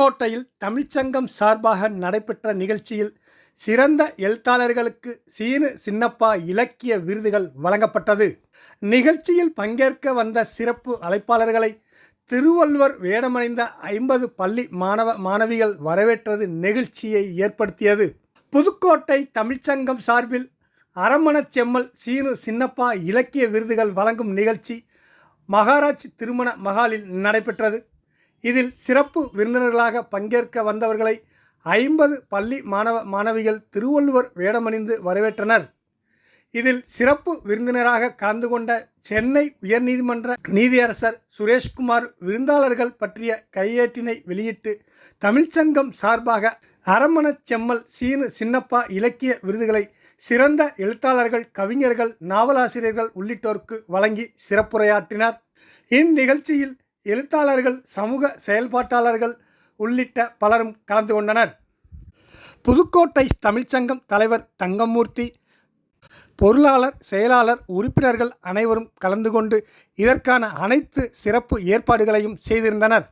புதுக்கோட்டையில் தமிழ்ச்சங்கம் சார்பாக நடைபெற்ற நிகழ்ச்சியில் சிறந்த எழுத்தாளர்களுக்கு சீனு சின்னப்பா இலக்கிய விருதுகள் வழங்கப்பட்டது. நிகழ்ச்சியில் பங்கேற்க வந்த சிறப்பு அழைப்பாளர்களை திருவள்ளுவர் வேடமடைந்த ஐம்பது பள்ளி மாணவ மாணவிகள் வரவேற்றது நெகிழ்ச்சியை ஏற்படுத்தியது. புதுக்கோட்டை தமிழ்ச்சங்கம் சார்பில் அரமணச் செம்மல் சீனு சின்னப்பா இலக்கிய விருதுகள் வழங்கும் நிகழ்ச்சி மகாராஜ் திருமண மகாலில் நடைபெற்றது. இதில் சிறப்பு விருந்தினர்களாக பங்கேற்க வந்தவர்களை ஐம்பது பள்ளி மாணவ மாணவிகள் திருவள்ளுவர் வேடமணிந்து வரவேற்றனர். இதில் சிறப்பு விருந்தினராக கலந்து கொண்ட சென்னை உயர்நீதிமன்ற நீதியரசர் சுரேஷ்குமார் விருந்தாளர்கள் பற்றிய கையேட்டினை வெளியிட்டு தமிழ்ச்சங்கம் சார்பாக அரமணச் செம்மல் சீனு சின்னப்பா இலக்கிய விருதுகளை சிறந்த எழுத்தாளர்கள் கவிஞர்கள் நாவலாசிரியர்கள் உள்ளிட்டோருக்கு வழங்கி சிறப்புரையாற்றினார். இந்நிகழ்ச்சியில் எழுத்தாளர்கள் சமூக செயல்பாட்டாளர்கள் உள்ளிட்ட பலரும் கலந்து கொண்டனர். புதுக்கோட்டை தமிழ்ச்சங்கம் தலைவர் தங்கமூர்த்தி பொருளாளர் செயலாளர் உறுப்பினர்கள் அனைவரும் கலந்து கொண்டு இதற்கான அனைத்து சிறப்பு ஏற்பாடுகளையும் செய்திருந்தனர்.